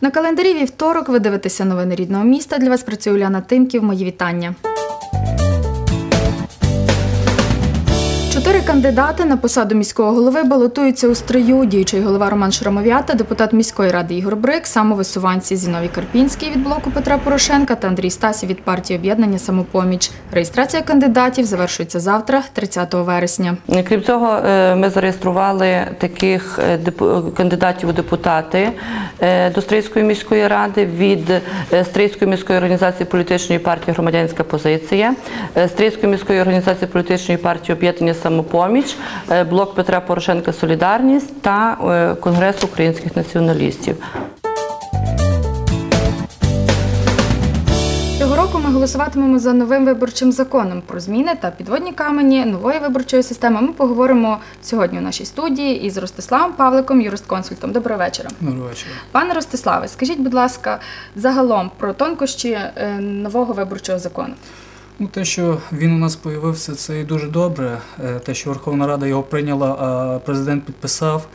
На календарі вівторок ви дивитеся новини рідного міста. Для вас працює Уляна Тимків. Мої вітання. Чотири кандидати на посаду міського голови балотуються у стрию. Діючий голова Роман Шрамов'ята, депутат міської ради Ігор Брик, самовисуванці Зіновій Карпінський від блоку Петра Порошенка та Андрій Стасів від партії об'єднання Самопоміч. Реєстрація кандидатів завершується завтра, 30 вересня. Крім цього, е, ми зареєстрували таких е, кандидатів у депутати е, до Стрийської міської ради від Стрийської міської організації політичної партії Громадянська позиція, Стрийської міської організації політичної партії Об'єднання Самопоміч, е, блок Петра Порошенка Солідарність та е, Конгрес українських націоналістів. Цього року ми голосуватимемо за новим виборчим законом про зміни та підводні камені нової виборчої системи. Ми поговоримо сьогодні у нашій студії із Ростиславом Павликом, юристконсультом. Доброго вечора. Доброго вечора. Пане Ростиславе, скажіть, будь ласка, загалом про тонкощі е, нового виборчого закону. Ну, те, що він у нас появився, це і дуже добре. Е, Те, що Верховна Рада його прийняла, а президент підписав.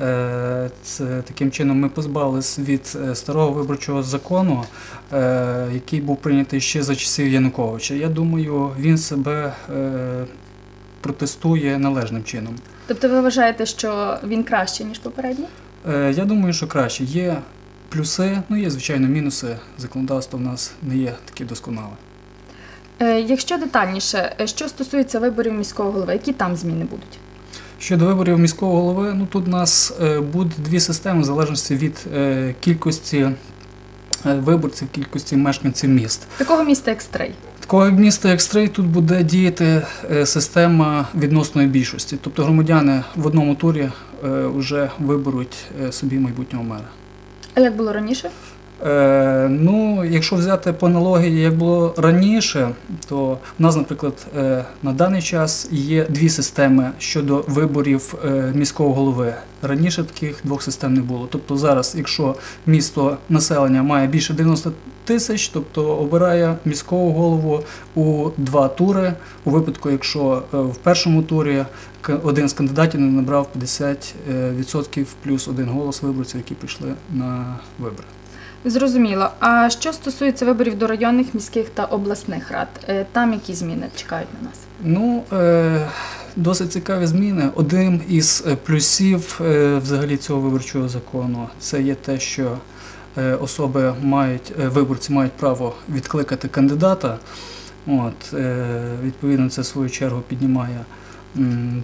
е, Це таким чином ми позбавились від е, старого виборчого закону, який був прийнятий ще за часів Януковича. Я думаю, він себе протестує належним чином. Тобто ви вважаєте, що він кращий, ніж попередній? Я думаю, що краще. Є плюси, ну є звичайно мінуси. Законодавство в нас не є таке досконале. Е, Якщо детальніше, е, що стосується виборів міського голови, які там зміни будуть? Щодо виборів міського голови, ну тут у нас е, буде дві системи в залежності від кількості виборців, кількості мешканців міст. Такого міста як Стрий. Такого міста, як Стрий, тут буде діяти система відносної більшості. Тобто громадяни в одному турі вже виберуть собі майбутнього мера. А як було раніше? Е, ну, якщо взяти по аналогії, як було раніше, то в нас, наприклад, е, на даний час є дві системи щодо виборів е, міського голови. Раніше таких двох систем не було. Тобто зараз, якщо місто населення має більше 90 тисяч, тобто обирає міського голову у два тури. У випадку, якщо в першому турі один з кандидатів не набрав 50% плюс один голос виборців, які прийшли на вибори. Зрозуміло. А що стосується виборів до районних, міських та обласних рад, е, там які зміни чекають на нас? Ну, е, досить цікаві зміни. Один із е, плюсів взагалі цього виборчого закону це є те, що особи мають, виборці мають право відкликати кандидата. От, відповідно, це в свою чергу піднімає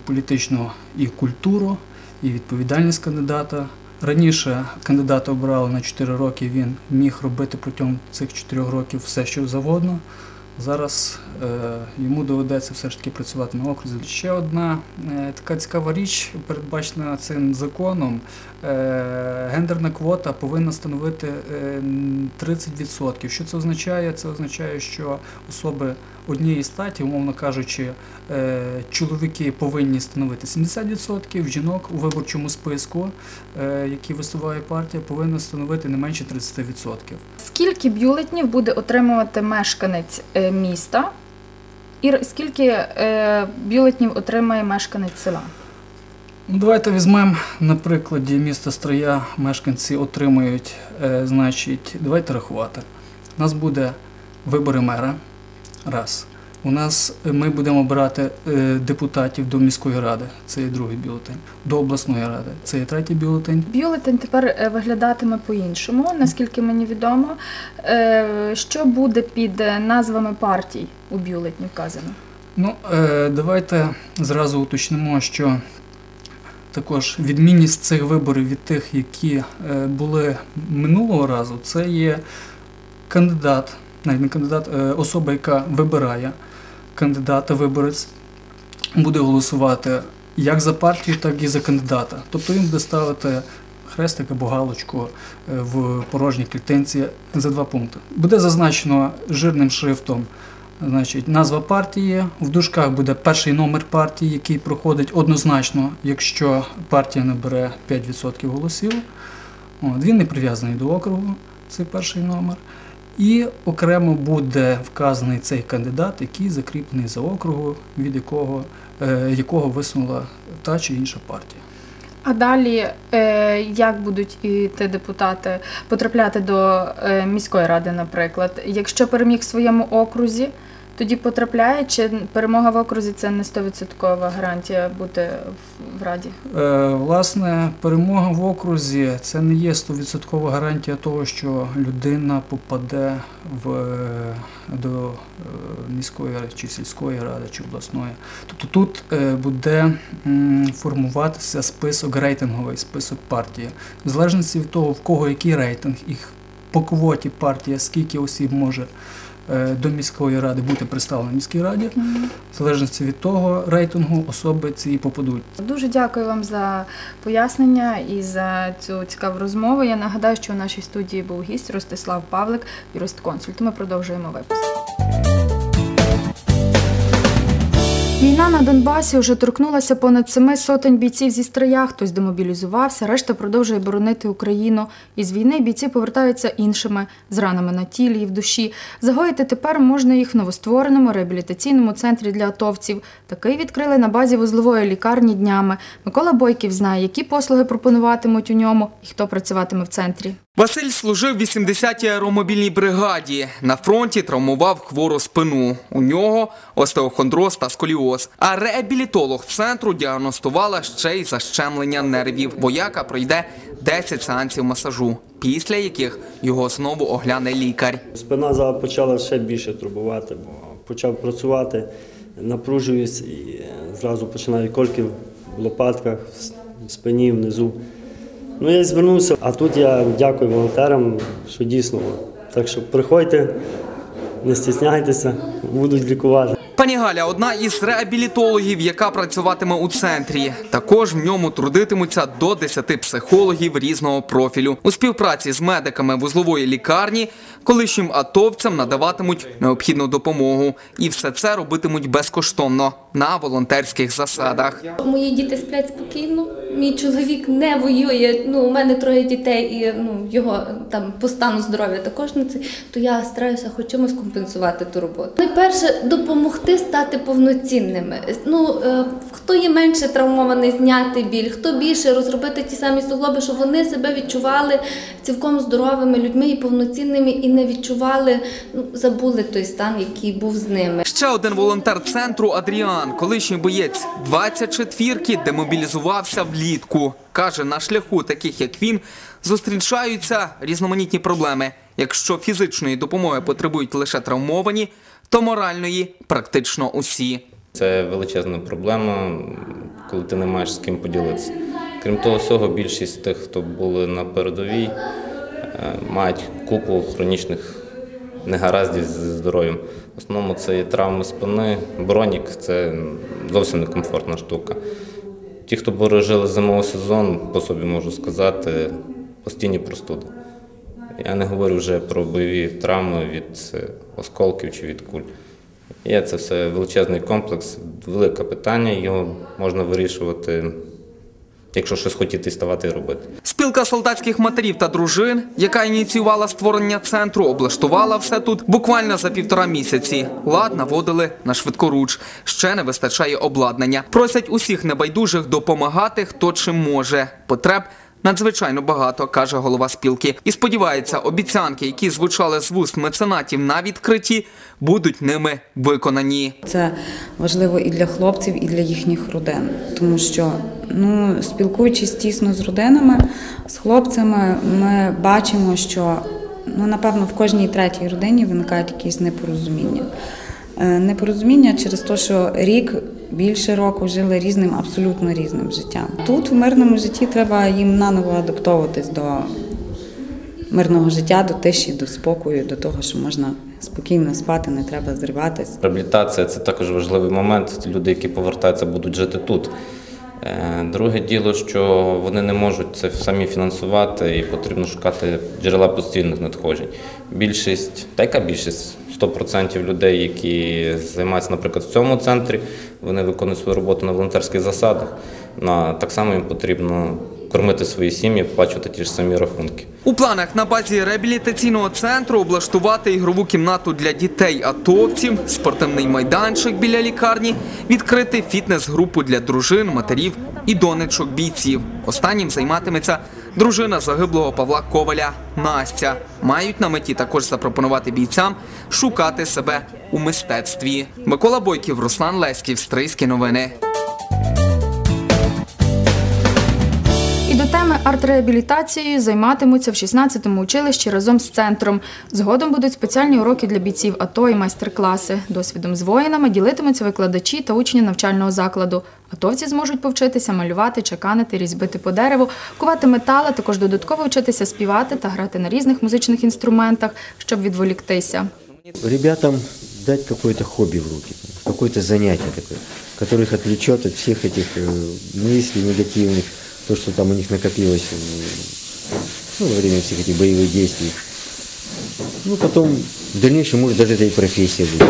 політичну і культуру, і відповідальність кандидата. Раніше кандидата обирали на 4 роки, він міг робити протягом цих 4 років все, що завгодно. Зараз йому доведеться все ж таки працювати на окрузі. Ще одна е, така цікава річ, передбачена цим законом. Е, гендерна квота повинна становити е, 30%. Що це означає? Це означає, що особи однієї статі, умовно кажучи, е, чоловіки повинні становити 70%, жінок у виборчому списку, е, який висуває партія, повинна становити не менше 30%. Скільки бюлетнів буде отримувати мешканець е, міста, і скільки е, бюлетнів отримає мешканець села? Ну, давайте візьмемо на прикладі міста Стрия. Мешканці отримують, е, значить, давайте рахувати. У нас буде вибори мера. Раз. У нас е, ми будемо обирати е, депутатів до міської ради, це є другий бюлетень, до обласної ради, це є третій бюлетень. Бюлетень тепер е, виглядатиме по-іншому, наскільки мені відомо. Що буде під назвами партій у бюлетні вказано? Ну, давайте зразу уточнимо, що також відмінність цих виборів від тих, які були минулого разу, це є кандидат, навіть не кандидат, особа, яка вибирає кандидата, виборець, буде голосувати як за партію, так і за кандидата. Тобто він буде ставити хрестик або галочку е, в порожній клітинці за два пункти. Буде зазначено жирним шрифтом Значить, назва партії. В дужках буде перший номер партії, який проходить однозначно, якщо партія набере 5% голосів. От, він не прив'язаний до округу, цей перший номер. І окремо буде вказаний цей кандидат, який закріплений за округу, від якого, е, якого висунула та чи інша партія. А далі е, як будуть іти депутати потрапляти до е, міської ради, наприклад? Якщо переміг в своєму окрузі, тоді потрапляє, чи перемога в окрузі це не 100% гарантія бути в, раді? Е, Власне, перемога в окрузі це не є 100% гарантія того, що людина попаде в, до е, міської чи сільської ради, чи обласної. Тобто тут е, буде формуватися список рейтинговий, список партії. В залежності від того, в кого який рейтинг, і по квоті партія, скільки осіб може до міської ради бути представлено міській раді, в залежності від того рейтингу особи ці попадуть. Дуже дякую вам за пояснення і за цю цікаву розмову. Я нагадаю, що у нашій студії був гість Ростислав Павлик, юрист-консульт. Ми продовжуємо випуск. Війна на Донбасі вже торкнулася понад семи сотень бійців зі стрия. Хтось демобілізувався, решта продовжує боронити Україну. Із війни бійці повертаються іншими з ранами на тілі і в душі. Загоїти тепер можна їх в новоствореному реабілітаційному центрі для атовців. Такий відкрили на базі вузлової лікарні днями. Микола Бойків знає, які послуги пропонуватимуть у ньому і хто працюватиме в центрі. Василь служив в 80-й аеромобільній бригаді. На фронті травмував хвору спину. У нього остеохондроз та сколіоз. А реабілітолог в центру діагностувала ще й защемлення нервів. Вояка пройде 10 сеансів масажу, після яких його знову огляне лікар. Спина почала ще більше турбувати, бо почав працювати, напружуюсь і е, зразу починаю кольки в лопатках, в спині, внизу. Ну, я звернувся, а тут я дякую волонтерам, що дійсно. Так що приходьте, не стісняйтеся, будуть лікувати. Пані Галя одна із реабілітологів, яка працюватиме у центрі. Також в ньому трудитимуться до 10 психологів різного профілю. У співпраці з медиками вузлової лікарні колишнім атовцям надаватимуть необхідну допомогу. І все це робитимуть безкоштовно на волонтерських засадах. Мої діти сплять спокійно. Мій чоловік не воює. Ну, у мене троє дітей, і ну його там по стану здоров'я також не це. То я стараюся хоч чимось компенсувати ту роботу. Найперше допомогти стати повноцінними. Ну е, хто є менше травмований, зняти біль, хто більше розробити ті самі суглоби, щоб вони себе відчували цілком здоровими людьми і повноцінними, і не відчували, ну забули той стан, який був з ними. Ще один волонтер центру Адріан, колишній боєць 24-ки, демобілізувався влітку. Каже, на шляху таких як він зустрічаються різноманітні проблеми. Якщо фізичної допомоги потребують лише травмовані, то моральної практично усі. Це величезна проблема, коли ти не маєш з ким поділитися. Крім того всього, більшість тих, хто були на передовій, е, мають купу хронічних негараздів з здоров'ям. В основному це є травми спини, бронік це зовсім не комфортна штука. Ті, хто пережили зимовий сезон, по собі можу сказати, постійні простуди. Я не говорю вже про бойові травми від е, осколків чи від куль. Є це все величезний комплекс, велике питання, його можна вирішувати, якщо щось хотіти ставати робити. Спілка солдатських матерів та дружин, яка ініціювала створення центру, облаштувала все тут буквально за півтора місяці. Лад наводили на швидкоруч. Ще не вистачає обладнання. Просять усіх небайдужих допомагати, хто чим може. Потреб надзвичайно багато, каже голова спілки. І сподівається, обіцянки, які звучали з вуст меценатів на відкритті, будуть ними виконані. Це важливо і для хлопців, і для їхніх родин, тому що ну, спілкуючись тісно з родинами, з хлопцями, ми бачимо, що ну, напевно в кожній третій родині виникають якісь непорозуміння. Е, Непорозуміння через те, що рік більше року жили різним, абсолютно різним життям. Тут в мирному житті треба їм наново адаптовуватись до мирного життя, до тиші, до спокою, до того, що можна спокійно спати, не треба зриватись. Реабілітація це також важливий момент. Люди, які повертаються, будуть жити тут. Е, Друге діло, що вони не можуть це самі фінансувати і потрібно шукати джерела постійних надходжень. Більшість, та яка більшість 100% людей, які займаються, наприклад, в цьому центрі, вони виконують свою роботу на волонтерських засадах. Так само їм потрібно кормити свої сім'ї, оплачувати ті ж самі рахунки. У планах на базі реабілітаційного центру облаштувати ігрову кімнату для дітей атовців, спортивний майданчик біля лікарні, відкрити фітнес-групу для дружин, матерів і донечок бійців. Останнім займатиметься дружина загиблого Павла Коваля Настя. Мають на меті також запропонувати бійцям шукати себе у мистецтві. Микола Бойків, Руслан Леськів, Стрийські новини до теми арт-реабілітацією займатимуться в 16-му училищі разом з центром. Згодом будуть спеціальні уроки для бійців АТО і майстер-класи. Досвідом з воїнами ділитимуться викладачі та учні навчального закладу. Атовці зможуть повчитися малювати, чеканити, різьбити по дереву, кувати метал, а також додатково вчитися співати та грати на різних музичних інструментах, щоб відволіктися. ребятам дать какое-то хобби в руки, какое-то занятие такое, которое их отвлечет от всех этих э, мыслей негативных, то, что там у них накопилось э, ну, во время всех этих боевых действий. Ну, потом в дальнейшем, может, даже это и профессия будет.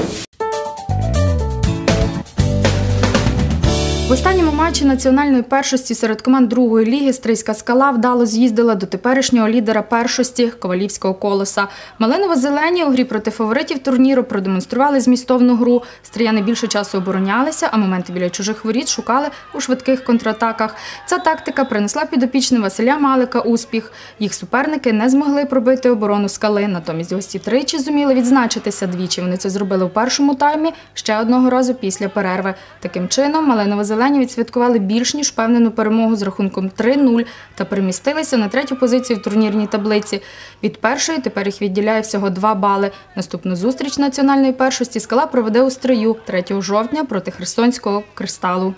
Матчі національної першості серед команд другої ліги Стрийська скала вдало з'їздила до теперішнього лідера першості Ковалівського колоса. Малиново-зелені у грі проти фаворитів турніру продемонстрували змістовну гру. Стрияни більше часу оборонялися, а моменти біля чужих воріт шукали у швидких контратаках. Ця тактика принесла підопічним Василя Малика успіх. Їх суперники не змогли пробити оборону скали. Натомість гості тричі зуміли відзначитися двічі. Вони це зробили у першому таймі, ще одного разу після перерви. Таким чином, Малиново-зелені відсвяткували більш ніж впевнену перемогу з рахунком 3-0 та перемістилися на третю позицію в турнірній таблиці. Від першої тепер їх відділяє всього 2 бали. Наступну зустріч національної першості скала проведе у Стрию 3 жовтня проти Херсонського кристалу.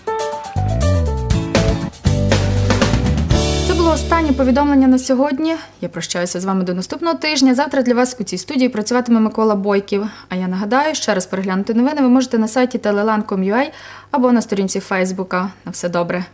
Було останнє повідомлення на сьогодні. Я прощаюся з вами до наступного тижня. Завтра для вас у цій студії працюватиме Микола Бойків. А я нагадаю, ще раз переглянути новини ви можете на сайті telelan.com.ua або на сторінці Фейсбука. На все добре.